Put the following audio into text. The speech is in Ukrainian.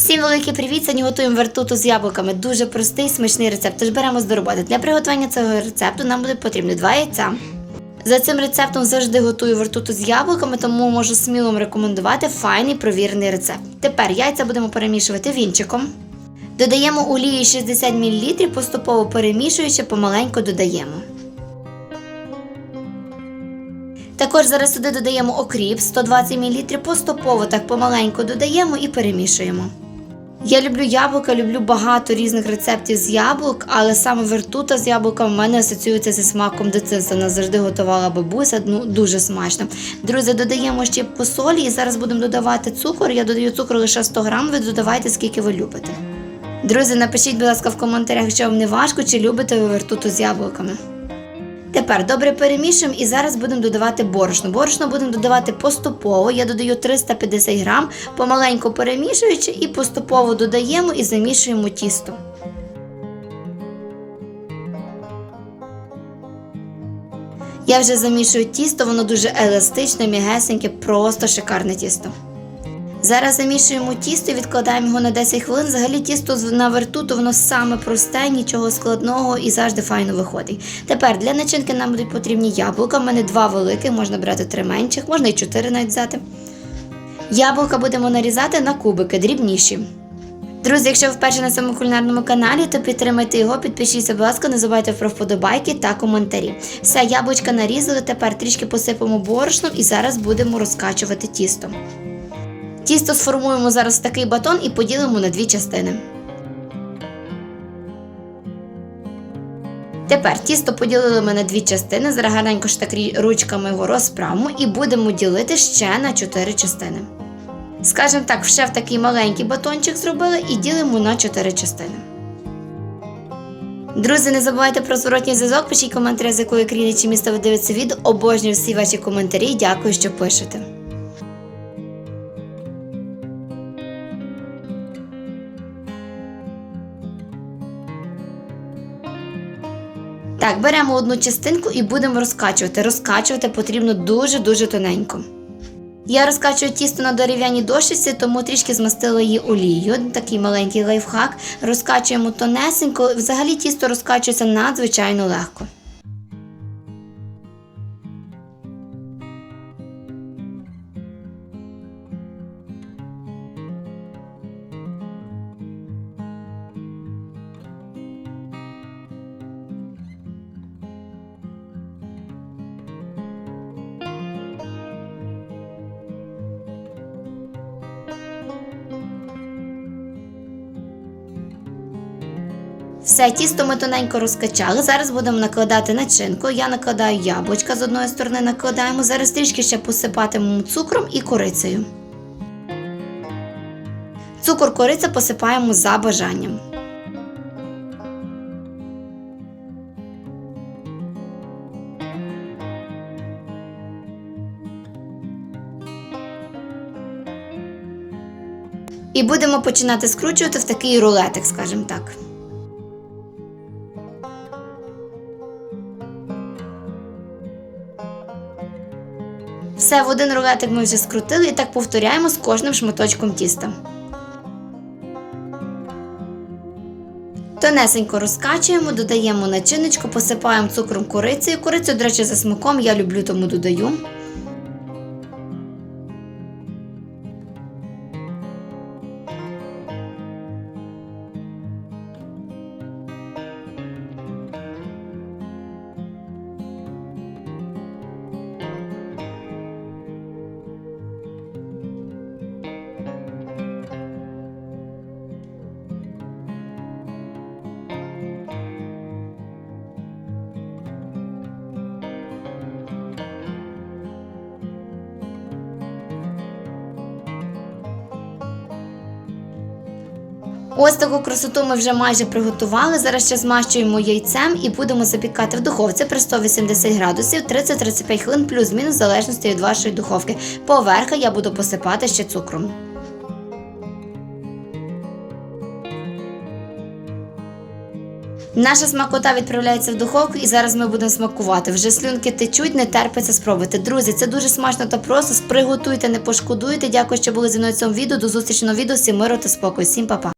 Всім великий привіт! Сьогодні готуємо вертуту з яблуками. Дуже простий, смачний рецепт. Тож беремо до роботи. Для приготування цього рецепту нам буде потрібно 2 яйця. За цим рецептом завжди готую вертуту з яблуками, тому можу сміло рекомендувати файний провірений рецепт. Тепер яйця будемо перемішувати вінчиком. Додаємо олії 60 мл, поступово перемішуючи, помаленьку додаємо. Також зараз сюди додаємо окріп 120 мл, поступово так помаленьку додаємо і перемішуємо. Я люблю яблука, люблю багато різних рецептів з яблук, але саме вертута з яблуками в мене асоціюється зі смаком дитинства. Нас завжди готувала бабуся, ну дуже смачно. Друзі, додаємо ще по солі і зараз будемо додавати цукор. Я додаю цукру лише 100 грам, ви додавайте скільки ви любите. Друзі, напишіть, будь ласка, в коментарях, що вам не важко, чи любите ви вертуту з яблуками. Тепер добре перемішуємо і зараз будемо додавати борошно. Борошно будемо додавати поступово. Я додаю 350 грам, помаленьку перемішуючи і поступово додаємо і замішуємо тісто. Я вже замішую тісто, воно дуже еластичне, м'ягесеньке, просто шикарне тісто. Зараз замішуємо тісто відкладаємо його на 10 хвилин. Взагалі тісто на вертуту воно саме просте, нічого складного і завжди файно виходить. Тепер для начинки нам будуть потрібні яблука. У мене два великих, можна брати три менших, можна і чотири навіть взяти. Яблука будемо нарізати на кубики, дрібніші. Друзі, якщо ви вперше на цьому кулінарному каналі, то підтримайте його, підпишіться, будь ласка, не забувайте про вподобайки та коментарі. Все, яблучка нарізали, тепер трішки посипемо борошном і зараз будемо розкачувати тісто. Тісто сформуємо зараз в такий батон і поділимо на дві частини. Тепер тісто поділили ми на дві частини. Зараз гарненько ж так ручками його розправимо і будемо ділити ще на чотири частини. Скажем так, ще в такий маленький батончик зробили і ділимо на чотири частини. Друзі, не забувайте про зворотній зв'язок, пишіть коментарі, з якої країни чи міста ви дивитеся відео. Обожнюю всі ваші коментарі. Дякую, що пишете. Так, беремо одну частинку і будемо розкачувати. Розкачувати потрібно дуже-дуже тоненько. Я розкачую тісто на дерев'яній дошці, тому трішки змастила її олією. Такий маленький лайфхак. Розкачуємо тонесенько. Взагалі тісто розкачується надзвичайно легко. Все, тісто ми тоненько розкачали. Зараз будемо накладати начинку. Я накладаю яблучка з одної сторони накладаємо. Зараз трішки ще посипатимемо цукром і корицею. Цукор кориця посипаємо за бажанням. І будемо починати скручувати в такий рулетик, скажімо так. Все, в один рулетик ми вже скрутили і так повторяємо з кожним шматочком тіста. Тонесенько розкачуємо, додаємо начиночку, посипаємо цукром корицею. Корицю, до речі, за смаком я люблю, тому додаю. Ось таку красоту ми вже майже приготували. Зараз ще змащуємо яйцем і будемо запікати в духовці при 180 градусів 30-35 хвилин плюс-мінус в залежності від вашої духовки. Поверха я буду посипати ще цукром. Наша смакота відправляється в духовку, і зараз ми будемо смакувати. Вже слюнки течуть, не терпиться спробувати. Друзі, це дуже смачно та просто. Приготуйте, не пошкодуйте. Дякую, що були зі мною в цьому відео. До зустрічі на відео. Всім миру та спокою. Всім па-па.